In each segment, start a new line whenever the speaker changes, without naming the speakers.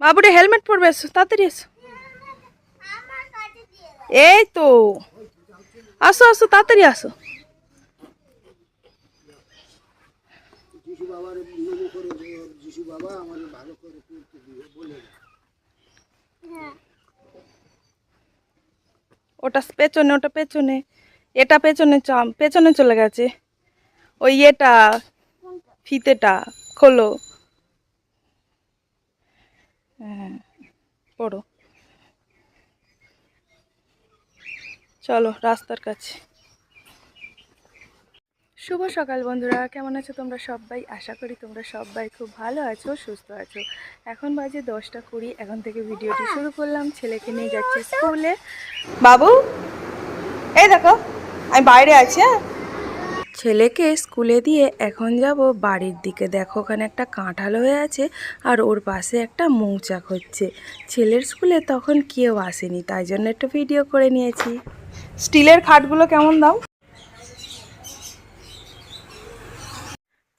বাবুরে হেলমেট পরবে, এসো, তাড়াতাড়ি এসো। এই তো। আসো আসো, তাড়াতাড়ি আসো। ওটা পেছনে ওটা পেছনে। এটা পেছনে পেছনে চলে গেছে। ওই এটা ফিতেটা, খোলো। হ্যাঁ পড়ো। চলো, রাস্তার কাছে। শুভ সকাল বন্ধুরা, কেমন আছো তোমরা সবাই? আশা করি তোমরা সবাই খুব ভালো আছো, সুস্থ আছো। এখন বাজে দশটা কুড়ি, এখন থেকে ভিডিওটি শুরু করলাম। ছেলেকে নিয়ে যাচ্ছি স্কুলে। বাবু, এই দেখো, আমি বাইরে আছি হ্যাঁ? ছেলেকে স্কুলে দিয়ে এখন যাব বাড়ির দিকে। দেখো ওখানে একটা কাঁঠাল হয়ে আছে আর ওর পাশে একটা মৌচাক হচ্ছে। ছেলের স্কুলে তখন কেউ আসেনি তাই জন্য একটু ভিডিও করে নিয়েছি। স্টিলের খাটগুলো কেমন দাম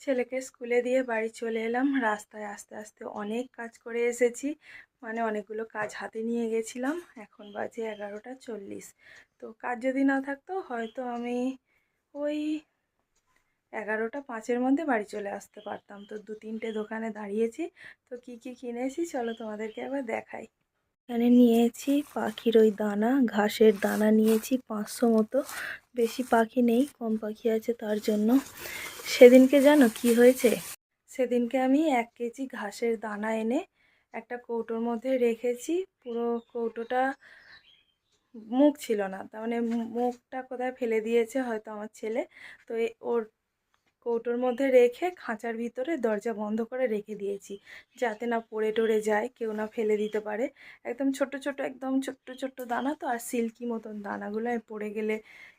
ছেলেকে স্কুলে দিয়ে বাড়ি চলে এলাম। রাস্তায় আস্তে আস্তে অনেক কাজ করে এসেছি। মানে অনেকগুলো কাজ হাতে নিয়ে গেছিলাম। এখন বাজে এগারোটা চল্লিশ। তো কাজ যদি না থাকতো হয়তো আমি ওই এগারোটা পাঁচের মধ্যে বাড়ি চলে আসতে পারতাম। তো দু তিনটে দোকানে দাঁড়িয়েছি। তো কি কি কিনেছি চলো তোমাদেরকে একবার দেখাই। এখানে নিয়েছি পাখির ওই দানা, ঘাসের দানা নিয়েছি পাঁচশো মতো। বেশি পাখি নেই, কম পাখি আছে তার জন্য। সেদিনকে জানো কি হয়েছে? সেদিনকে আমি এক কেজি ঘাসের দানা এনে একটা কৌটোর মধ্যে রেখেছি। পুরো কৌটোটা মুখ ছিল না। তার মানে মুখটা কোথায় ফেলে দিয়েছে হয়তো আমার ছেলে। তো ওর কৌটোর মধ্যে রেখে খাঁচার ভিতরে দরজা বন্ধ করে রেখে দিয়েছি। যাতে না পড়ে টরে যায়, কেউ না ফেলে দিতে পারে। একদম ছোট ছোট, একদম ছোট্ট ছোট্ট দানা তো আর সিল্কি মতন দানাগুলো পড়ে গেলে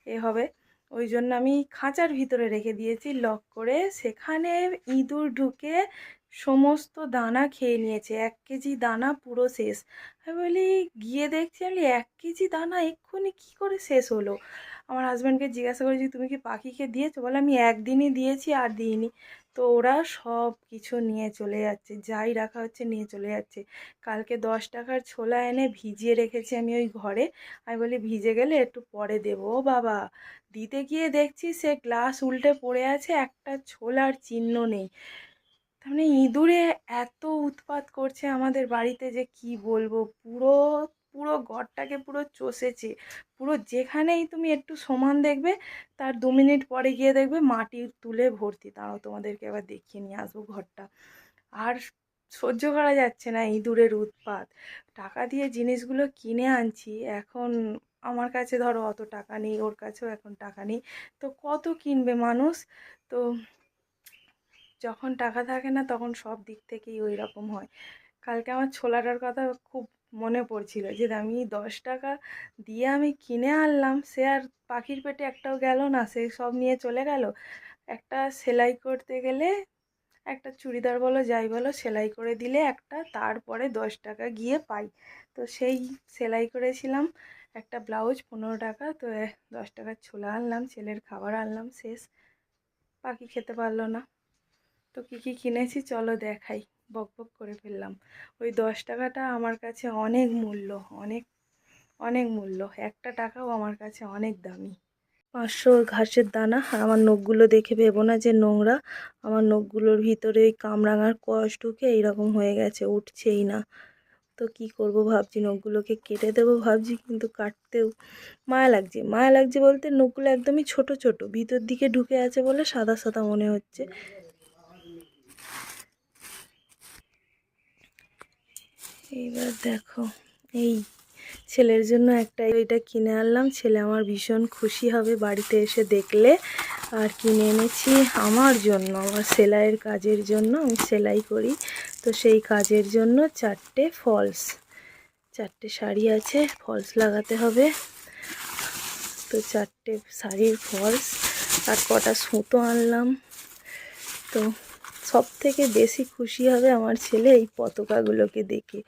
এ হবে। ওই জন্য আমি খাঁচার ভিতরে রেখে দিয়েছি, লক করে। সেখানে ইঁদুর ঢুকে সমস্ত দানা খেয়ে নিয়েছে। এক কেজি দানা পুরো শেষ। আমি বলি, গিয়ে দেখছি আমি এক কেজি দানা, এক্ষুনি কী করে শেষ হলো? আমার হাজব্যান্ডকে জিজ্ঞাসা করেছি তুমি কি পাখিকে দিয়েছ? বলে, আমি একদিনই দিয়েছি আর দিইনি। তো ওরা সব কিছু নিয়ে চলে যাচ্ছে, যাই রাখা হচ্ছে নিয়ে চলে যাচ্ছে। কালকে দশ টাকার ছোলা এনে ভিজিয়ে রেখেছি আমি ওই ঘরে। আমি বলি, ভিজে গেলে একটু পরে দেবো বাবা। দিতে গিয়ে দেখছি সে গ্লাস উল্টে পড়ে আছে, একটা ছোলার চিহ্ন নেই। তার মানে ইঁদুরে এত উৎপাত করছে আমাদের বাড়িতে যে কি বলব, পুরো পুরো ঘরটাকে পুরো চষেছে। পুরো যেখানেই তুমি একটু সমান দেখবে, তার দু মিনিট পরে গিয়ে দেখবে মাটি তুলে ভর্তি। দাঁড়াও, তোমাদেরকে এবার দেখিয়ে নিয়ে আসব ঘরটা। আর সহ্য করা যাচ্ছে না ইঁদুরের উৎপাত। টাকা দিয়ে জিনিসগুলো কিনে আনছি, এখন আমার কাছে ধরো অত টাকা নেই, ওর কাছেও এখন টাকা নেই। তো কত কিনবে মানুষ? তো যখন টাকা থাকে না, তখন সব দিক থেকেই ওই রকম হয়। কালকে আমার ছোলাটার কথা খুব মনে পড়ছিল যে, আমি দশ টাকা দিয়ে আমি কিনে আনলাম, সে আর পাখির পেটে একটাও গেল না, সে সব নিয়ে চলে গেল। একটা সেলাই করতে গেলে একটা চুড়িদার বলো, যাই বলো, সেলাই করে দিলে একটা, তারপরে দশ টাকা গিয়ে পাই। তো সেই সেলাই করেছিলাম, একটা ব্লাউজ পনেরো টাকা, তো দশ টাকার ছোলা আনলাম, ছেলের খাবার আনলাম, শেষ। পাখি খেতে পারল না। তো কী কী কিনেছি, চলো দেখাই। বক বক করে ফেললাম। ওই দশ টাকাটা আমার কাছে অনেক মূল্য, অনেক অনেক মূল্য। একটা টাকাও আমার কাছে অনেক দামি। পাঁচশো ঘাসের দানা, আমার নখগুলো দেখে ভেবো না যে নোংরা। আমার নখগুলোর ভিতরে ওই কামরাঙার কষ ঢুকে এইরকম হয়ে গেছে, উঠছেই না। তো কি করব ভাবছি, নখগুলোকে কেটে দেবো ভাবছি, কিন্তু কাটতেও মায়া লাগছে। মায়া লাগছে বলতে নখগুলো একদমই ছোট ছোট। ভিতর দিকে ঢুকে আছে বলে সাদা সাদা মনে হচ্ছে। এইবার দেখো, এই ছেলের জন্য একটা এটা কিনে আনলাম। ছেলে আমার ভীষণ খুশি হবে বাড়িতে এসে দেখলে। আর কিনে এনেছি আমার জন্য, আমার সেলাইয়ের কাজের জন্য, আমি সেলাই করি। তো সেই কাজের জন্য চারটে ফলস, চারটে শাড়ি আছে, ফলস লাগাতে হবে। তো চারটে শাড়ির ফলস আর কটা সুতো আনলাম। তো সব থেকে বেশি খুশি হবে আমার ছেলে এই পতাকাগুলোকে দেখে।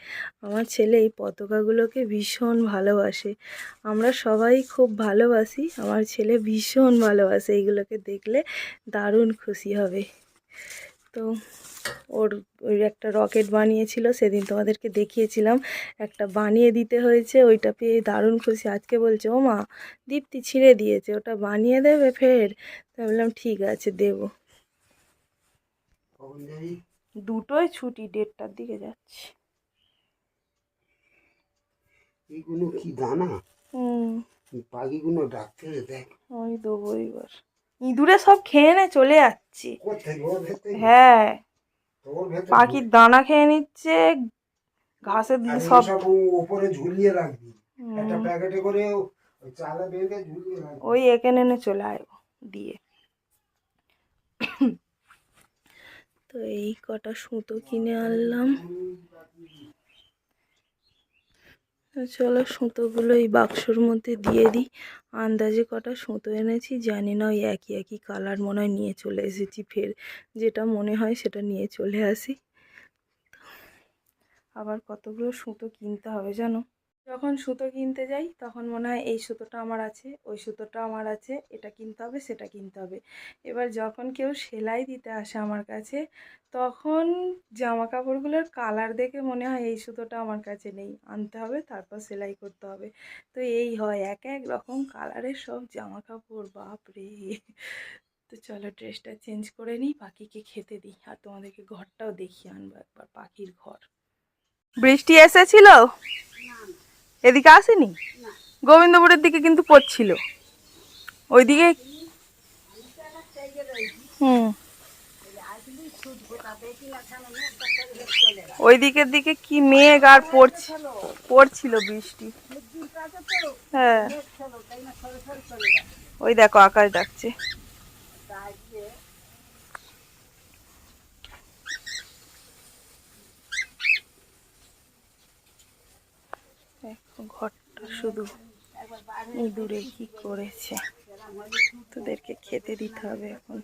আমার ছেলে এই পতাকাগুলোকে ভীষণ ভালোবাসে। আমরা সবাই খুব ভালোবাসি, আমার ছেলে ভীষণ ভালোবাসে এইগুলোকে দেখলে, দারুণ খুশি হবে। তো ওর ওই একটা রকেট বানিয়েছিল, সেদিন তোমাদেরকে দেখিয়েছিলাম। একটা বানিয়ে দিতে হয়েছে, ওইটা পেয়ে দারুণ খুশি। আজকে বলছে ও মা দীপ্তি ছিঁড়ে দিয়েছে, ওটা বানিয়ে দেবে ফের? তো বললাম, ঠিক আছে, দেবো। দুটোই ছুটি দেড়টার দিকে যাচ্ছি।
এইগুলো কি দানা?
হুম।
পাখিগুলো ডাকতে দেখ।
ওই দেবো এবার ইঁদুরে সব খেয়ে নে চলে যাচ্ছে। হ্যাঁ। পাখির দানা খেয়ে নিচ্ছে ঘাসের দিকে সব
উপরে ঝুলিয়ে রাখবি। একটা প্যাকেটে করে ওই চালা বেঁধে ঝুলিয়ে
ওই এখানে চলে আয়ো দিয়ে। তো এই কটা সুতো কিনে আনলাম। চলো সুতোগুলো এই বাক্সর মধ্যে দিয়ে দিই। আন্দাজে কটা সুতো এনেছি, জানি না ওই একই একই কালার, মনে হয় নিয়ে চলে এসেছি ফের। যেটা মনে হয় সেটা নিয়ে চলে আসি। আবার কতগুলো সুতো কিনতে হবে জানো? যখন সুতো কিনতে যাই, তখন মনে হয় এই সুতোটা আমার আছে, ওই সুতোটা আমার আছে, এটা কিনতে হবে, সেটা কিনতে হবে। এবার যখন কেউ সেলাই দিতে আসে আমার কাছে, তখন জামা কাপড়গুলোর কালার দেখে মনে হয় এই সুতোটা আমার কাছে নেই। আনতে হবে, তারপর সেলাই করতে হবে। তো এই হয়, এক এক রকম কালারের সব জামা কাপড় বাপরে! তো চলো ড্রেসটা চেঞ্জ করে নিই, পাখিকে খেতে দিই, আর তোমাদেরকে ঘরটাও দেখিয়ে আনব একবার, পাখির ঘর। বৃষ্টি এসেছিল? এদিকে আসেনি? গোবিন্দপুরের দিকে কিন্তু পড়ছিল। ওইদিকে? হুম। ওই দিকের দিকে কি মেঘ আর পড়ছে, পড়ছিল বৃষ্টি। হ্যাঁ। ওই দেখো আকাশ ডাকছে। দেখো, ঘরটা শুধু ইঁদুরে কি করেছে। তোদেরকে খেতে দিতে হবে এখন।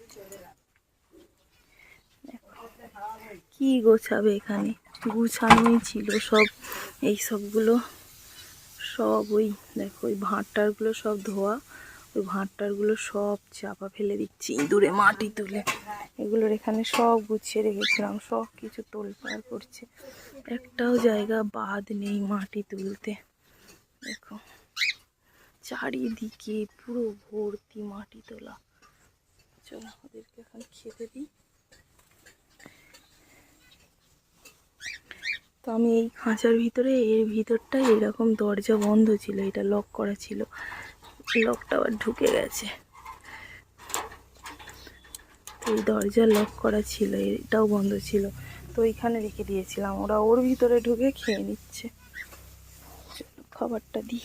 কি গোছাবে এখানে? গুছানোই ছিল সব। এই সবগুলো সব ওই, দেখো, ওই ভাঁটারগুলো সব ধোয়া। ওই ভাঁটারগুলো সব চাপা ফেলে দিচ্ছি ইঁদুরে মাটি তুলে। এগুলোর এখানে সব গুছিয়ে রেখেছিলাম, সব কিছু তোলপাড় করছে। একটাও জায়গা বাদ নেই মাটি তুলতে। দেখো, চারিদিকে পুরো ভর্তি মাটি তোলা। চলো ওদেরকে এখন খেতে দিই। তো আমি এই খাঁচার ভিতরে, এর ভিতরটা এরকম দরজা বন্ধ ছিল, এটা লক করা ছিল। লকটা আবার ঢুকে গেছে। এই দরজা লক করা ছিল, এটাও বন্ধ ছিল। তো এইখানে রেখে দিয়েছিলাম। ওরা ওর ভিতরে ঢুকে খেয়ে নিচ্ছে। খাবারটা দিই।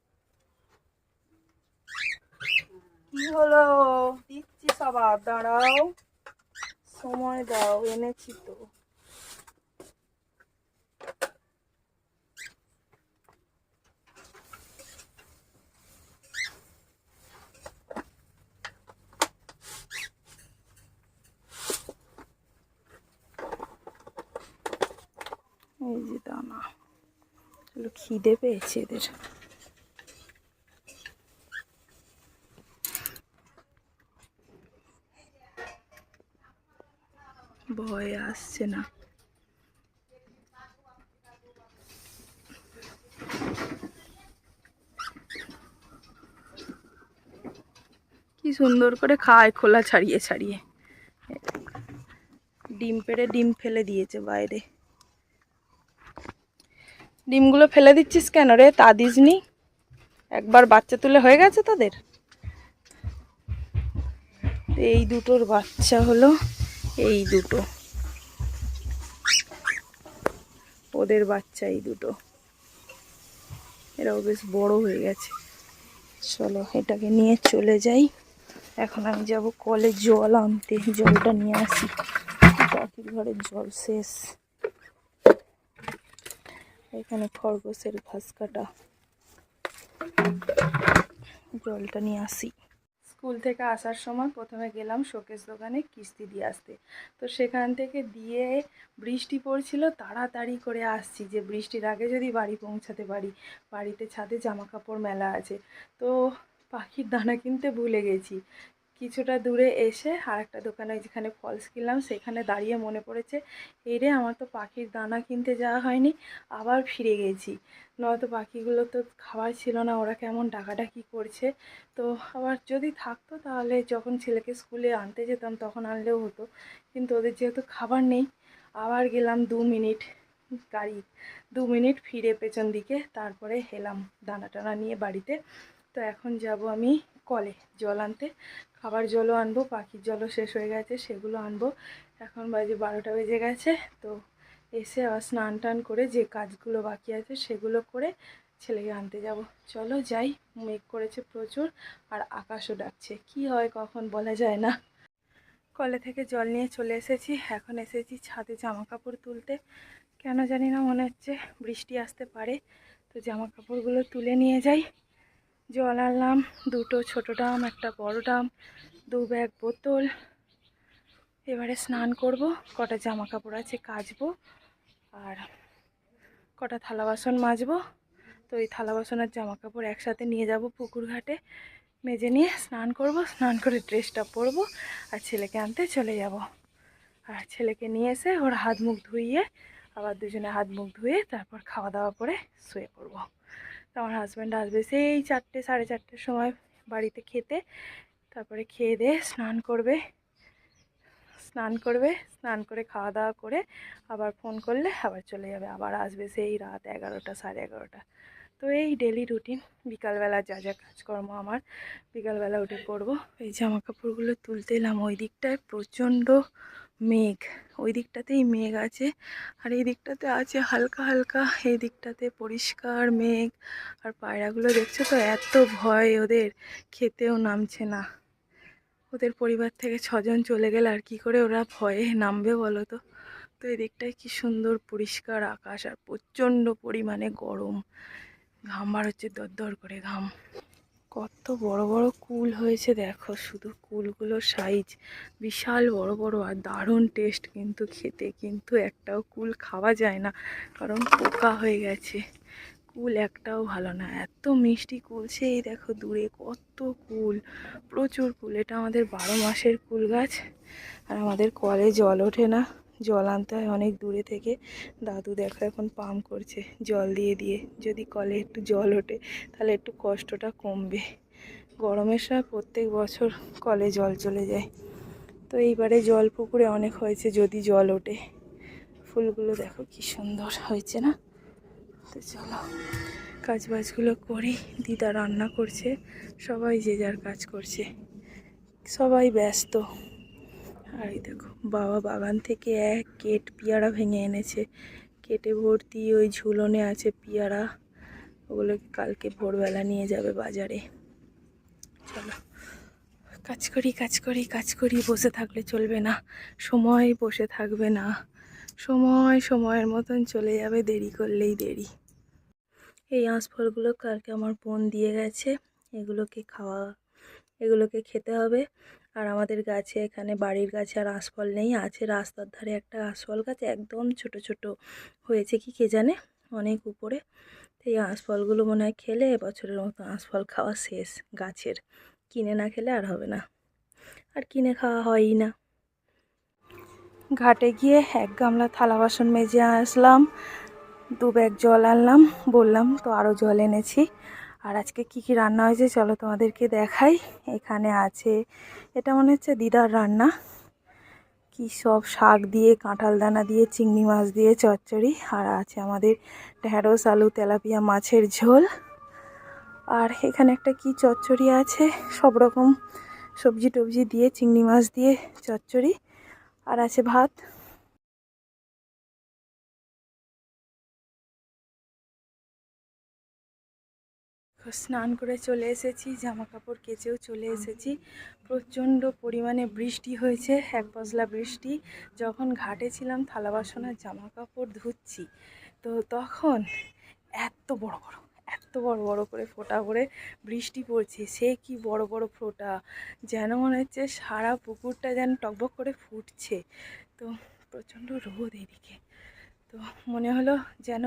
কি হলো? দিচ্ছি সবার, দাঁড়াও। সময় দাও, এনেছি তো। এই যে দানা। খিদে পেয়েছে এদের ভয় আসছে না। কি সুন্দর করে খায় খোলা ছাড়িয়ে ছাড়িয়ে। ডিম পেড়ে ডিম ফেলে দিয়েছে বাইরে। ডিমগুলো ফেলে দিচ্ছিস কেন রে? তা দিসনি? একবার বাচ্চা তুলে হয়ে গেছে তাদের? এই দুটোর বাচ্চা হলো এই দুটো। ওদের বাচ্চা এই দুটো। এরাও বেশ বড় হয়ে গেছে। চলো এটাকে নিয়ে চলে যাই। এখন আমি যাব কলে জল আনতে, জলটা নিয়ে আসি। পাখির ঘরের জল শেষ। এখানে খরগোশের ঘাস কাটা। জলটা নিয়ে আসি। স্কুল থেকে আসার সময় প্রথমে গেলাম শোকেস দোকানে কিস্তি দিয়ে আসতে। তো সেখান থেকে দিয়ে বৃষ্টি পড়ছিল, তাড়াতাড়ি করে আসছি যে বৃষ্টির আগে যদি বাড়ি পৌঁছাতে পারি। বাড়িতে ছাদে জামা কাপড় মেলা আছে। তো পাখির দানা কিনতে ভুলে গেছি। কিছুটা দূরে এসে আর একটা দোকানে যেখানে ফলস কিনলাম, সেখানে দাঁড়িয়ে মনে পড়েছে, এই রে, আমার তো পাখির দানা কিনতে যাওয়া হয়নি, আবার ফিরে গেছি। নয়তো পাখিগুলো তো খাবার ছিল না, ওরা কেমন ডাকাডাকি করছে। তো আবার যদি থাকতো, তাহলে যখন ছেলেকে স্কুলে আনতে যেতাম, তখন আনলেও হতো, কিন্তু ওদের যেহেতু খাবার নেই, আবার গেলাম দু মিনিট গাড়ি, দু মিনিট ফিরে পেছন দিকে, তারপরে হেলাম দানা টানা নিয়ে বাড়িতে। তো এখন যাব আমি কলে জল আনতে। খাবার জলও আনব, পাখির জলও শেষ হয়ে গেছে, সেগুলো আনব। এখন বাজে বারোটা বেজে গেছে, তো এসে আবার স্নান টান করে যে কাজগুলো বাকি আছে সেগুলো করে ছেলেকে আনতে যাব। চলো যাই, মেঘ করেছে প্রচুর আর আকাশও ডাকছে। কি হয় কখন বলা যায় না। কলে থেকে জল নিয়ে চলে এসেছি, এখন এসেছি ছাদে জামা কাপড় তুলতে। কেন জানি না মনে হচ্ছে বৃষ্টি আসতে পারে, তো জামা কাপড়গুলো তুলে নিয়ে যাই। জল আনলাম, দুটো ছোটো ডাম, একটা বড় ডাম, দু ব্যাগ বোতল। এবারে স্নান করব, কটা জামা কাপড় আছে কাচবো, আর কটা থালা বাসন মাজবো। তো এই থালা বাসন আর জামা কাপড় একসাথে নিয়ে যাব পুকুর ঘাটে। মেজে নিয়ে স্নান করব, স্নান করে ড্রেসটা পরবো, আর ছেলেকে আনতে চলে যাব। আর ছেলেকে নিয়ে এসে ওর হাত মুখ ধুইয়ে, আবার দুজনে হাত মুখ ধুয়ে তারপর খাওয়া দাওয়া করে শুয়ে পড়ব। তো আমার হাজব্যান্ড আসবে সেই চারটে, সাড়ে চারটের সময় বাড়িতে খেতে। তারপরে খেয়ে দিয়ে স্নান করবে। স্নান করবে, স্নান করে খাওয়া দাওয়া করে আবার ফোন করলে আবার চলে যাবে। আবার আসবে সেই রাত এগারোটা, সাড়ে এগারোটা। তো এই ডেলি রুটিন বিকালবেলা যা যা কাজকর্ম আমার, বিকালবেলা উঠে করব এই জামা কাপড়গুলো তুলতে এলাম। ওই দিকটায় প্রচণ্ড মেঘ। ওই দিকটাতেই মেঘ আছে। আর এই দিকটাতে আছে হালকা হালকা। এই দিকটাতে পরিষ্কার মেঘ। আর পায়রাগুলো দেখছ তো, এত ভয় ওদের। খেতেও নামছে না। ওদের পরিবার থেকে ছজন চলে গেলে আর কি করে ওরা ভয়ে নামবে বলো তো? তো এই দিকটায় কি সুন্দর পরিষ্কার আকাশ। আর প্রচণ্ড পরিমাণে গরম। ঘাম বার হচ্ছে, দরদর করে ঘাম। কত বড় বড় কুল হয়েছে দেখো, শুধু কুলগুলোর সাইজ বিশাল বড় বড় আর দারুণ টেস্ট কিন্তু খেতে, কিন্তু একটাও কুল খাওয়া যায় না, কারণ পোকা হয়ে গেছে। কুল একটাও ভালো না, এত মিষ্টি কুল, সেই দেখো দূরে কত কুল, প্রচুর কুল, এটা আমাদের বারো মাসের কুল গাছ, আর আমাদের কলে জল ওঠে না। জল আনতে হয় অনেক দূরে থেকে। দাদু দেখো এখন পাম্প করছে জল দিয়ে দিয়ে। যদি কলে একটু জল ওঠে, তাহলে একটু কষ্টটা কমবে। গরমের সময় প্রত্যেক বছর কলে জল চলে যায়। তো এইবারে জল পুকুরে অনেক হয়েছে যদি জল ওঠে। ফুলগুলো দেখো কি সুন্দর হয়েছে না? তো চলো কাজ বাজগুলো করি। দিদা রান্না করছে, সবাই যে যার কাজ করছে। সবাই ব্যস্ত। আর এই দেখো, বাবা বাগান থেকে এক কেট পেয়ারা ভেঙে এনেছে। কেটে ভর্তি ওই ঝুলনে আছে পেয়ারা। ওগুলোকে কালকে ভোরবেলা নিয়ে যাবে বাজারে। চলো, কাজ করি কাজ করি কাজ করি, বসে থাকলে চলবে না। সময় বসে থাকবে না। সময়, সময়ের মতন চলে যাবে, দেরি করলেই দেরি। এই আঁশফলগুলো কালকে আমার বোন দিয়ে গেছে। এগুলোকে খাওয়া, এগুলোকে খেতে হবে। আর আমাদের গাছে এখানে বাড়ির গাছে আর আঁশফল নেই, আছে রাস্তার ধারে একটা আঁশফল গাছ, একদম ছোট ছোট হয়েছে কি কে জানে? অনেক উপরে। তো এই আঁশফলগুলো মনে হয় খেলে এবছরের মতো আঁশফল খাওয়া শেষ, গাছের। কিনে না খেলে আর হবে না। আর কিনে খাওয়া হয়ই না। ঘাটে গিয়ে এক গামলা থালা বাসন মেজে আসলাম দু ব্যাগ জল আনলাম, বললাম তো আরও জল এনেছি। আর আজকে কি কি রান্না হয়েছে চলো তোমাদেরকে দেখাই। এখানে আছে, এটা মনে হচ্ছে দিদার রান্না। কি সব শাক দিয়ে, কাঁঠাল দানা দিয়ে, চিংড়ি মাছ দিয়ে চচ্চড়ি। আর আছে আমাদের ঢ্যাঁড়স, আলু, তেলাপিয়া, মাছের ঝোল। আর এখানে একটা কি চচ্চড়ি আছে? সব রকম সবজি টবজি দিয়ে, চিংড়ি মাছ দিয়ে চচ্চড়ি। আর আছে ভাত। স্নান করে চলে এসেছি জামা কাপড় কেচেও চলে এসেছি। প্রচণ্ড পরিমাণে বৃষ্টি হয়েছে, এক পশলা বৃষ্টি। যখন ঘাটে ছিলাম, থালা বাসন আর জামা কাপড় ধুচ্ছি। তো তখন এত বড় বড়, এত বড় বড় করে ফোটা করে বৃষ্টি পড়ছে। সে কি বড় বড় ফোঁটা, যেন মনে হচ্ছে সারা পুকুরটা যেন টকবক করে ফুটছে। তো প্রচণ্ড রোদ এদিকে। তো মনে হলো যেন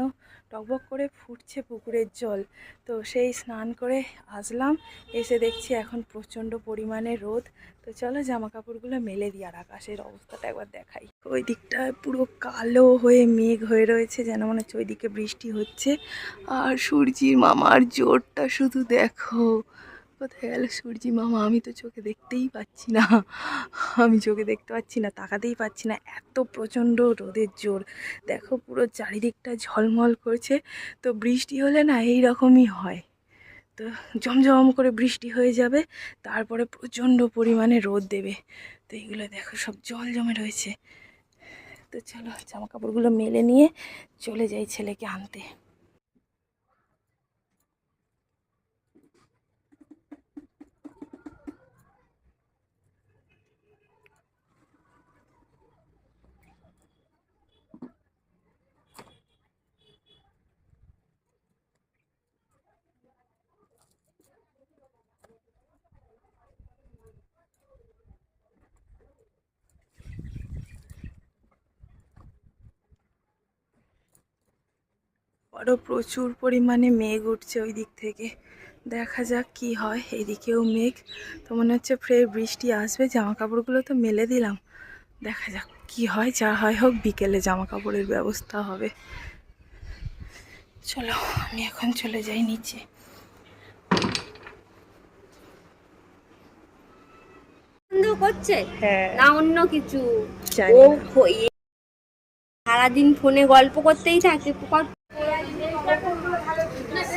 টকবক করে ফুটছে পুকুরের জল। তো সেই স্নান করে আসলাম, এসে দেখছি এখন প্রচণ্ড পরিমাণে রোদ। তো চলো জামা কাপড়গুলো মেলে দিই আর আকাশের অবস্থাটা একবার দেখাই। ওই দিকটায় পুরো কালো হয়ে মেঘ হয়ে রয়েছে, যেন মনে হচ্ছে ওইদিকে বৃষ্টি হচ্ছে। আর সূর্যির মামার জোরটা শুধু দেখো। কোথায় গেল সূর্যি মামা? আমি তো চোখে দেখতেই পাচ্ছি না। আমি চোখে দেখতে পাচ্ছি না, তাকাতেই পাচ্ছি না। এত প্রচণ্ড রোদের জোর। দেখো পুরো চারিদিকটা ঝলমল করছে। তো বৃষ্টি হলে না এই রকমই হয়। তো জমজম করে বৃষ্টি হয়ে যাবে, তারপরে প্রচণ্ড পরিমাণে রোদ দেবে। তো এইগুলো দেখো সব জল জমে রয়েছে। তো চলো জামা কাপড়গুলো মেলে নিয়ে চলে যাই ছেলেকে আনতে। বড় প্রচুর পরিমাণে মেঘ উঠছে ওই দিক থেকে। দেখা যাক কি হয় এদিকেও মেঘ। তো মনে হচ্ছে ফের বৃষ্টি আসবে জামা কাপড়গুলো তো মেলে দিলাম। দেখা যাক কি হয় যা হয় হোক বিকেলে জামা কাপড়ের ব্যবস্থা হবে। চলো আমি এখন চলে যাই নিচে।
করছে?
হ্যাঁ।
না অন্য কিছু?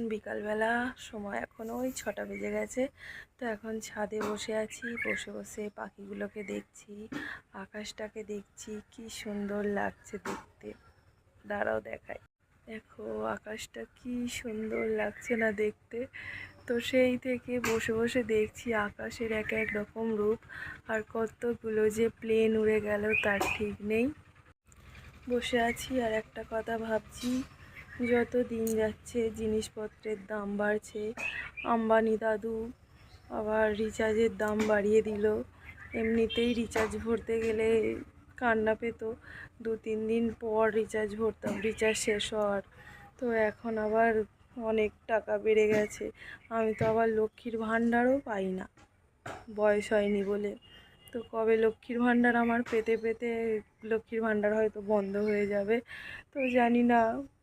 এখন বিকালবেলা, সময় এখন ওই ছটা বেজে গেছে। তো এখন ছাদে বসে আছি, বসে বসে পাখিগুলোকে দেখছি, আকাশটাকে দেখছি, কি সুন্দর লাগছে দেখতে। দাঁড়াও দেখাই। দেখো, আকাশটা কি সুন্দর লাগছে না দেখতে। তো সেই থেকে বসে বসে দেখছি আকাশের এক এক রকম রূপ, আর কতগুলো যে প্লেন উড়ে গেল তার ঠিক নেই। বসে আছি আর একটা কথা ভাবছি যত দিন যাচ্ছে, জিনিসপত্রের দাম বাড়ছে। আম্বানি দাদু আবার রিচার্জের দাম বাড়িয়ে দিল। এমনিতেই রিচার্জ ভরতে গেলে কান্না পেতো। দু তিন দিন পর রিচার্জ ভরতাম, রিচার্জ শেষ হওয়ার। তো এখন আবার অনেক টাকা বেড়ে গেছে। আমি তো আবার লক্ষ্মীর ভাণ্ডারও পাই না। বয়স হয়নি বলে। তো কবে লক্ষ্মীর ভাণ্ডার আমার পেতে পেতে লক্ষ্মীর ভাণ্ডার হয়তো বন্ধ হয়ে যাবে। তো জানি না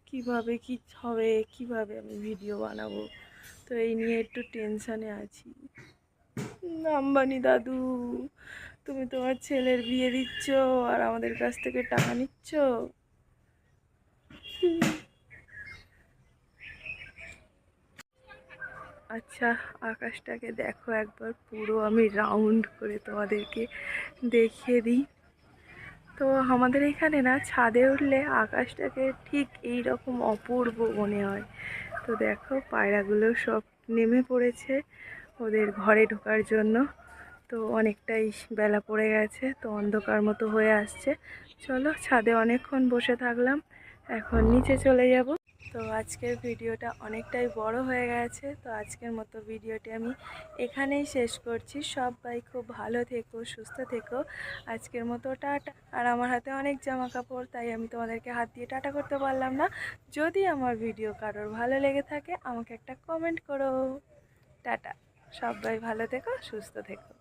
কীভাবে কি হবে, কীভাবে আমি ভিডিও বানাবো? তো এই নিয়ে একটু টেনশানে আছি। আম্বানি দাদু, তুমি তোমার ছেলের বিয়ে দিচ্ছ আর আমাদের কাছ থেকে টাকা নিচ্ছ? আচ্ছা আকাশটাকে দেখো একবার, পুরো আমি রাউন্ড করে তোমাদেরকে দেখিয়ে দিই। তো আমাদের এখানে না ছাদে উঠলে আকাশটাকে ঠিক এই রকম অপূর্ব মনে হয়। তো দেখো পায়রাগুলো সব নেমে পড়েছে ওদের ঘরে ঢোকার জন্য। তো অনেকটাই বেলা পড়ে গেছে, তো অন্ধকার মতো হয়ে আসছে। চলো ছাদে অনেকক্ষণ বসে থাকলাম, এখন নিচে চলে যাব। তো আজকের ভিডিওটা অনেকটাই বড় হয়ে গেছে। তো আজকের মতো ভিডিওটি আমি এখানেই শেষ করছি। সবাই খুব ভালো থেকো, সুস্থ থেকো। আজকের মতো টাটা। আর আমার হাতে অনেক জামা কাপড় তাই আমি তোমাদেরকে হাত দিয়ে টাটা করতে পারলাম না। যদি আমার ভিডিও কারোর ভালো লেগে থাকে, আমাকে একটা কমেন্ট করো। টাটা। সবাই ভালো থেকো, সুস্থ থেকো।